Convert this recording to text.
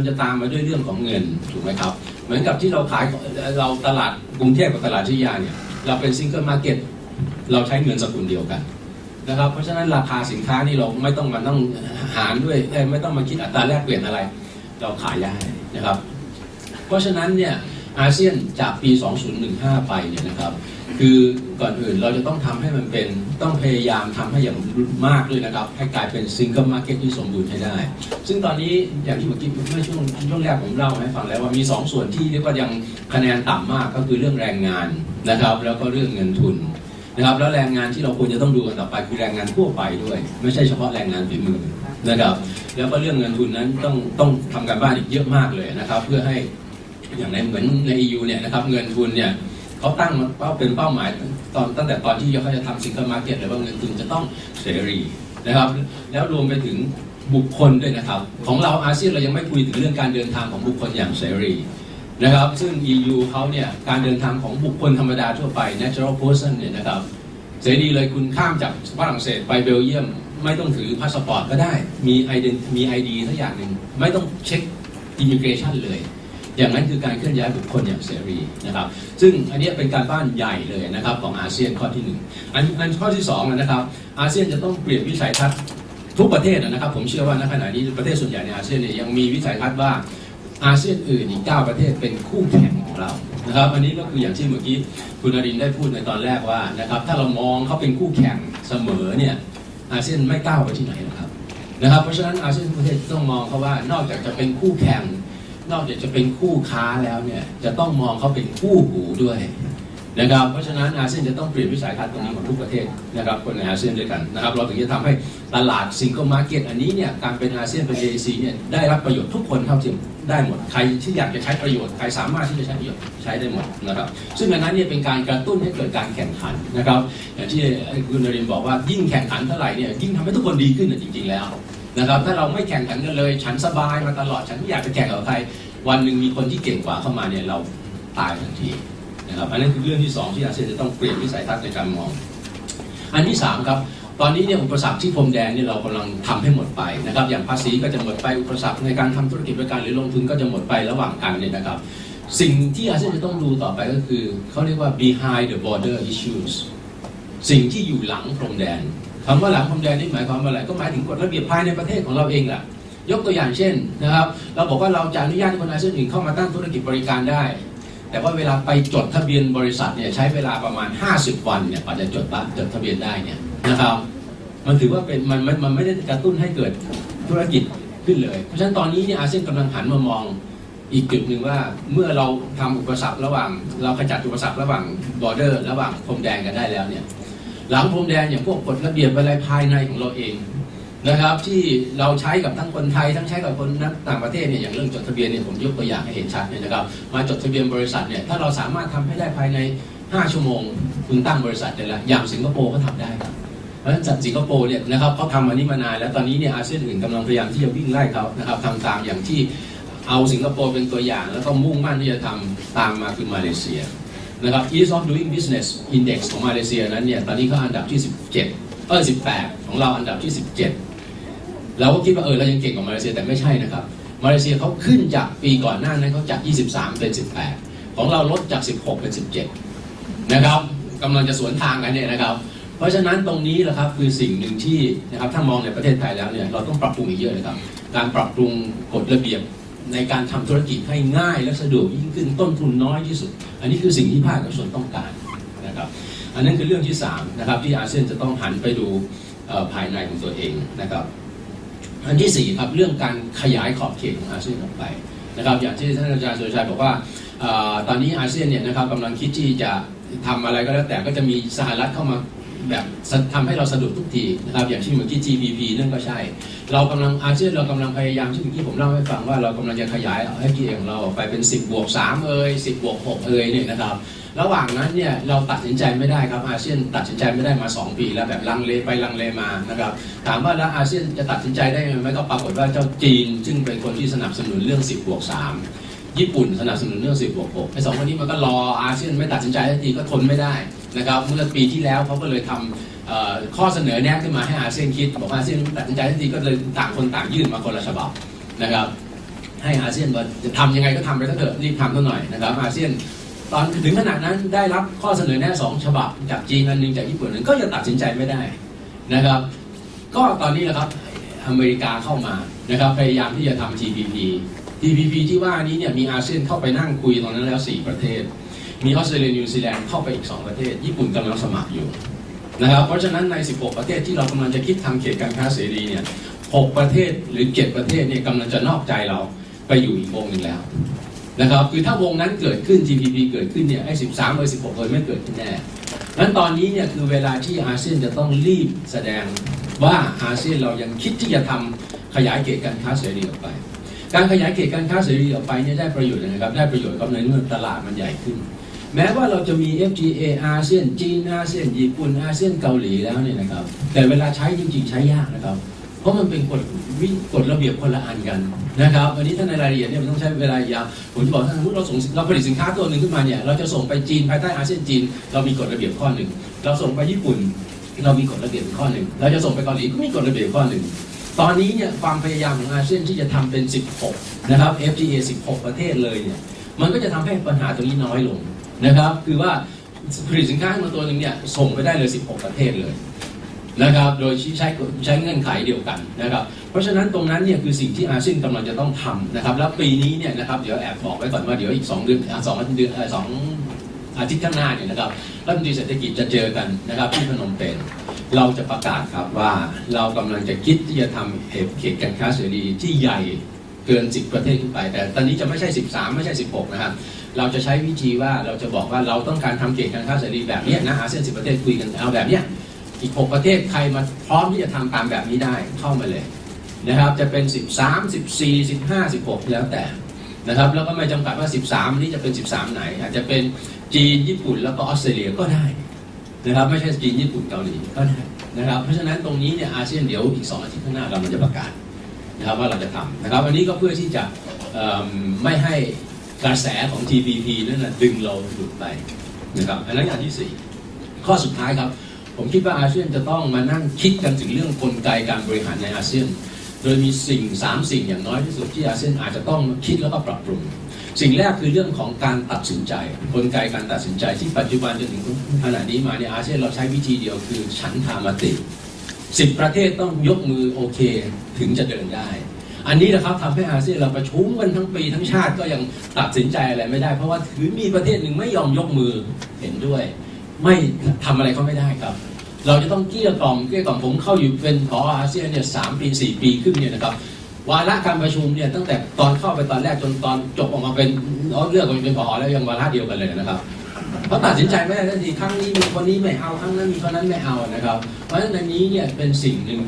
มันจะตามมาด้วยเรื่องของเงินถูกไหมครับ เหมือนกับที่เราขายเราตลาดกรุงเทพกับตลาดชิยาเนี่ยเราเป็นซิงเกิลมาร์เก็ตเราใช้เงินสกุลเดียวกันนะครับเพราะฉะนั้นราคาสินค้านี่เราไม่ต้องมาต้องหารด้วยเอ้ยไม่ต้องมาคิดอัตราแลกเปลี่ยนอะไร เราขายได้นะครับ เพราะฉะนั้นเนี่ย อาเซียนจากปี 2015 ไปเนี่ยนะครับคือก่อนอื่นเราจะต้องทำให้มันเป็นต้องพยายามทำให้อย่างมากด้วยนะครับ ให้กลายเป็นซิงเกิลมาร์เก็ตที่สมบูรณ์ให้ได้ ซึ่งตอนนี้อย่างที่เมื่อกี้เมื่อช่วงช่วงแรกผมเล่าให้ฟังแล้วว่ามี 2 ส่วนที่เรียกว่ายังคะแนนต่ำมากก็คือเรื่องแรงงานนะครับ แล้วก็เรื่องเงินทุนนะครับ แล้วแรงงานที่เราควรจะต้องดูกันต่อไปคือแรงงานทั่วไปด้วย ไม่ใช่เฉพาะแรงงานฝีมือนะครับ แล้วก็เรื่องเงินทุนนั้นต้องต้องทำการบ้านอีกเยอะมากเลยนะครับ เพื่อให้ อย่างในเหมือนใน EU เนี่ยนะครับเงินทุนเนี่ยเขาตั้งเป้าเป็นเป้าหมายตอนตั้งแต่ตอนที่เขาจะทำซิงเกิลมาร์เก็ตเลยว่าเงินทุนจะต้องเสรีนะครับ แล้วรวมไปถึงบุคคลด้วยนะครับ ของเราอาเซียนเรายังไม่คุยถึงเรื่องการเดินทางของบุคคลอย่างเสรีนะครับ ซึ่ง EU เขาเนี่ยการเดินทางของบุคคลธรรมดาทั่วไป natural person เนี่ยนะครับเสรีเลยคุณข้ามจากฝรั่งเศสไปเบลเยียม ไม่ต้องถือพาสปอร์ตก็ได้มีไอเดนมีไอดีสักอย่างหนึ่งไม่ต้องเช็คอิมิเกรชันเลย อย่างนั้นคือการเคลื่อนย้ายบุคคลอย่างเสรีนะครับ ซึ่งอันนี้เป็นการบ้านใหญ่เลยนะครับของอาเซียนข้อที่หนึ่งอันอันข้อที่สองนะครับอาเซียนจะต้องเปลี่ยนวิสัยทัศน์ทุกประเทศนะครับผมเชื่อว่าณขณะนี้ประเทศส่วนใหญ่ในอาเซียนเนี่ยยังมีวิสัยทัศน์ว่าอาเซียนอื่นอีก9ประเทศเป็นคู่แข่งของเรานะครับอันนี้ก็คืออย่างที่เมื่อกี้คุณนรินได้พูดในตอนแรกว่านะครับถ้าเรามองเขาเป็นคู่แข่งเสมอเนี่ยอาเซียนไม่ก้าวไปที่ไหนหรอกครับนะครับเพราะฉะนั้นอาเซียนประเทศต้องมองเขาว่านอกจากจะเป็นคู่แข่ง นอกจากจะเป็นคู่ค้าแล้วเนี่ยจะต้องมองเขาเป็นคู่หูด้วยนะครับเพราะฉะนั้นอาเซียนจะต้องเปลี่ยนวิสัยทัศน์ตรงนี้ของทุกประเทศนะครับคนในอาเซียนด้วยกันนะครับเราถึงจะทำให้ตลาดซิงเกิลมาร์เก็ตอันนี้เนี่ยการเป็นอาเซียนเป็น AEC เนี่ยได้รับประโยชน์ทุกคนเท่าเทียมได้หมดใครที่อยากจะใช้ประโยชน์ใครสามารถที่จะใช้ประโยชน์ใช้ได้หมดนะครับซึ่งอันนั้นเนี่ยเป็นการกระตุ้นให้เกิดการแข่งขันนะครับอย่างที่คุณนรินบอกว่ายิ่งแข่งขันเท่าไหร่เนี่ยยิ่งทำให้ทุกคนดีขึ้นนะจริง ๆ แล้ว นะครับถ้าเราไม่แข่งขันกันเลย ฉันสบายมาตลอดฉันไม่อยากจะแข่งกับใคร วันหนึ่งมีคนที่เก่งกว่าเข้ามาเนี่ยเราตายทันทีนะครับอันนั้นคือเรื่องที่สองที่อาเซียนจะต้องเปลี่ยนวิสัยทัศน์ในการมอง อันที่สามครับตอนนี้เนี่ยอุปสรรคที่พรมแดนเนี่ยเรากำลังทำให้หมดไปนะครับอย่างภาษีก็จะหมดไปอุปสรรคในการทำธุรกิจบริการหรือลงทุนก็จะหมดไประหว่างกันเนี่ยนะครับ สิ่งที่อาเซียนจะต้องดูต่อไปก็คือเขาเรียกว่า behind the border issues สิ่งที่อยู่หลังพรมแดน คำว่าหลังพรมแดนนี่หมายความว่าอะไร ก็หมายถึงกฎระเบียบภายในประเทศของเราเองแหละยกตัวอย่างเช่นนะครับ เราบอกว่าเราจะอนุญาตให้คนอาเซียนอื่นเข้ามาตั้งธุรกิจบริการได้ แต่ว่าเวลาไปจดทะเบียนบริษัทเนี่ยใช้เวลาประมาณ 50 วันเนี่ยกว่าจะจดละจดทะเบียนได้เนี่ยนะครับ มันถือว่าเป็นมันมันมันไม่ได้กระตุ้นให้เกิดธุรกิจขึ้นเลย เพราะฉะนั้นตอนนี้เนี่ยอาเซียนกำลังหันมามองอีกจุดหนึ่งว่าเมื่อเราทำอุปสรรคระหว่าง เราขจัดอุปสรรคระหว่างบอร์เดอร์ ระหว่างพรมแดนกันได้แล้วเนี่ย หลังพรมแดนอย่างพวกกฎระเบียบอะไรภายในของเราเองนะครับ ที่เราใช้กับทั้งคนไทยทั้งใช้กับคนนักต่างประเทศเนี่ยอย่างเรื่องจดทะเบียนเนี่ยผมยกตัวอย่างให้เห็นชัดเนี่ยนะครับ มาจดทะเบียนบริษัทเนี่ยถ้าเราสามารถทำให้ได้ภายใน 5 ชั่วโมงคุณตั้งบริษัทได้แล้วอย่างสิงคโปร์ก็ทำได้ครับเพราะฉะนั้นจากสิงคโปร์เนี่ยนะครับเขาทำมานี้มานานแล้วตอนนี้เนี่ยอาเซียนอื่นกำลังพยายามที่จะวิ่งไล่เขานะครับทำตามอย่างที่เอาสิงคโปร์เป็นตัวอย่าง แล้วก็มุ่งมั่นที่จะทำตามมาคือมาเลเซีย นะครับ Ease of Doing Business Index ของมาเลเซียนั้นเนี่ยตอนนี้เขาอันดับที่ 17เออ18 ของเราอันดับที่ 17 เราก็คิดว่าเออเรายังเก่งกว่ามาเลเซียแต่ไม่ใช่นะครับ มาเลเซียเขาขึ้นจากปีก่อนหน้านั้นเขาจาก 23 เป็น 18 ของเราลดจาก 16 เป็น 17 นะครับกำลังจะสวนทางกันเนี่ยนะครับ เพราะฉะนั้นตรงนี้แหละครับคือสิ่งหนึ่งที่นะครับถ้ามองในประเทศไทยแล้วเนี่ยเราต้องปรับปรุงอีกเยอะเลยครับ การปรับปรุงกฎระเบียบ ในการทำธุรกิจให้ง่ายและสะดวกยิ่งขึ้นต้นทุนน้อยที่สุด อันนี้คือสิ่งที่ภาคเอกชนต้องการนะครับ อันนั้นคือเรื่องที่สามนะครับที่อาเซียนจะต้องหันไปดูภายในของตัวเองนะครับ อันที่สี่ครับเรื่องการขยายขอบเขตของอาเซียนออกไปนะครับ อย่างที่ท่านอาจารย์สุรชัยบอกว่าอตอนนี้อาเซียนเนี่ยนะครับกำลังคิดที่จะทำอะไรก็แล้วแต่ก็จะมีสหรัฐเข้ามา แบบทำให้เราสะดุดทุกทีนะครับอย่างที่นเมื่อกี้ GPP นั่นก็ใช่ เรากำลังอาเซียนเรากำลังพยายามที่เมื่อกี้ผมเล่าให้ฟังว่าเรากำลังจะขยายให้กีของเราออกไปเป็น 10บวก3เอ่ย10บวก6เอ่ยเนี่ยนะครับ ระหว่างนั้นเนี่ยเราตัดสินใจไม่ได้ครับอาเซียนตัดสินใจไม่ได้มา 2 ปี แล้วแบบลังเลไปลังเลมานะครับถามว่าแล้วอาเซียนจะตัดสินใจได้ไหมก็ปรากฏว่าเจ้าจีน ซึ่งเป็นคนที่สนับสนุนเรื่อง 10บวก3 ญี่ปุ่นสนับสนุนเรื่อง10บวก6ไอ้สองคนนี้มันก็รออาเซียนไม่ตัดสินใจสักทีก็ทนไม่ได้นะครับเมื่อปีที่แล้วเขาก็เลยทำเอ่อข้อเสนอแนะขึ้นมาให้อาเซียนคิด บอกว่าอาเซียนตัดสินใจสักทีก็เลยต่างคนต่างยื่นมาคนละฉบับนะครับ ให้อาเซียนว่าจะทำยังไงก็ทำไปเถอะรีบทำซะหน่อยนะครับอาเซียนตอนถึงขนาดนั้นได้รับข้อเสนอแนะสองฉบับจากจีนอันหนึงจากญี่ปุ่นนหนึงก็ยังตัดสินใจไม่ได้นะครับ ก็ตอนนี้นะครับอเมริกาเข้ามา นะครับพยายามที่จะทำ TPP TPP ที่ว่านี้เนี่ยมีอาเซียนเข้าไปนั่งคุยตอนนั้นแล้ว 4 ประเทศ มีออสเตรเลียนิวซีแลนด์เข้าไปอีก 2 ประเทศ ญี่ปุ่นกำลังสมัครอยู่นะครับเพราะฉะนั้นใน 16 ประเทศที่เรากำลังจะคิดทำเขตการค้าเสรีเนี่ย 6 ประเทศหรือ 7 ประเทศเนี่ยกำลังจะนอกใจเราไปอยู่อีกวงหนึ่งแล้วนะครับคือถ้าวงนั้นเกิดขึ้น TPP เกิดขึ้นเนี่ยไอ้13เลย16เลยไม่เกิดขึ้นแน่นั้นตอนนี้เนี่ยคือเวลาที่อาเซียนจะต้องรีบแสดงว่าอาเซียนเรายังคิดที่จะทำ ขยายเขตการค้าเสรีออกไป การขยายเขตการค้าเสรีออกไปเนี่ยได้ประโยชน์นะครับ ได้ประโยชน์กับในเมื่อตลาดมันใหญ่ขึ้น แม้ว่าเราจะมี FTA อาเซียนจีนอาเซียนญี่ปุ่นอาเซียนเกาหลีแล้วเนี่ยนะครับ แต่เวลาใช้จริง ๆ ใช้ยากนะครับ เพราะมันเป็นกฎวิกฎระเบียบคนละอันกันนะครับอันนี้ถ้าในรายละเอียดเนี่ยมันต้องใช้เวลายาวผมจะบอกถ้าสมมติเราส่งเราผลิตสินค้าตัวหนึ่งขึ้นมาเนี่ยเราจะส่งไปจีนภายใต้อาเซียนจีน เรามีกฎระเบียบข้อหนึ่งเราส่งไปญี่ปุ่นเรามีกฎระเบียบข้อหนึ่งเราจะส่งไปเกาหลีก็มีกฎระเบียบข้อหนึ่ง ตอนนี้เนี่ยความพยายามของอาเซียนที่จะทำเป็น 16 นะครับ FTA 16 ประเทศเลยเนี่ยมันก็จะทำให้ปัญหาตรงนี้น้อยลงนะครับ คือว่าผลิตสินค้ามาตัวหนึ่งเนี่ยส่งไปได้เลย 16 ประเทศเลยนะครับ โดยใช้ใช้เงื่อนไขเดียวกันนะครับ เพราะฉะนั้นตรงนั้นเนี่ยคือสิ่งที่อาเซียนกำลังจะต้องทำนะครับ แล้วปีนี้เนี่ยนะครับเดี๋ยวแอบบอกไว้ก่อนว่าเดี๋ยวอีก 2 เดือนสองเดือนอ่อสองอาทิตย์ข้างหน้าเนี่ยนะครับรัฐมนตรีเศรษฐกิจจะเจอกันนะครับที่พนมเปญ เราจะประกาศครับว่าเรากำลังจะคิดที่จะทำเขตการค้าเสรีที่ใหญ่เกิน 10 ประเทศขึ้นไป แต่ตอนนี้จะไม่ใช่ 13 ไม่ใช่ 16 นะครับ เราจะใช้วิธีว่าเราจะบอกว่าเราต้องการทำเขตการค้าเสรีแบบนี้นะอาเซียน10 ประเทศคุยกันเอาแบบเนี้ยอีก 6 ประเทศใครมาพร้อมที่จะทำตามแบบนี้ได้เข้ามาเลยนะครับจะเป็น 13 14 15 16 แล้วแต่นะครับแล้วก็ไม่จำกัดว่า 13 นี้จะเป็น 13 ไหน อาจจะเป็นจีนญี่ปุ่นแล้วก็ออสเตรเลียก็ได้ นะครับไม่ใช่จีนญี่ปุ่นเกาหลีก็ได้นะครับเพราะฉะนั้นตรงนี้เนี่ยอาเซียนเดี๋ยวอีก 2 อาทิตย์ข้างหน้าเรามันจะประกาศนะครับว่าเราจะทำนะครับอันนี้ก็เพื่อที่จะไม่ให้กระแสของ TPP นั่นนะดึงเราหลุดไปนะครับอันนั้นอย่างที่สี่ข้อสุดท้ายครับ ผมคิดว่าอาเซียนจะต้องมานั่งคิดกันถึงเรื่องกลไกการบริหารในอาเซียน โดยมีสิ่งสามสิ่งอย่างน้อยที่สุดที่อาเซียนอาจจะต้องคิดแล้วก็ปรับปรุง สิ่งแรกคือเรื่องของการตัดสินใจ กลไกการตัดสินใจที่ปัจจุบันจนถึงขณะนี้มาในอาเซียนเราใช้วิธีเดียวคือฉันทามติสิบประเทศต้องยกมือโอเคถึงจะเดินได้ อันนี้นะครับทำให้อาเซียนเราประชุมกันทั้งปีทั้งชาติก็ยังตัดสินใจอะไรไม่ได้ เพราะว่าถือมีประเทศหนึ่งไม่ยอมยกมือเห็นด้วย ไม่ทำอะไรเขาไม่ได้ครับ เราจะต้องเกลี้ยกล่อมเกลี้ยกล่อมผมเข้าอยู่เป็นผออาเซียนเนี่ยสามปีสี่ปีขึ้นเนี่ยนะครับวาระการประชุมเนี่ยตั้งแต่ตอนเข้าไปตอนแรกจนตอนจบออกมาเป็นเอเลือกมาเป็นผอแล้วยังวาระเดียวกันเลยนะครับเพราะตัดสินใจไม่ได้ทันทีครั้งนี้มีคนนี้ไม่เอาครั้งนั้นมีคนนั้นไม่เอานะครับ เพราะฉะนั้นอันนี้เนี่ยเป็นสิ่งหนึ่ง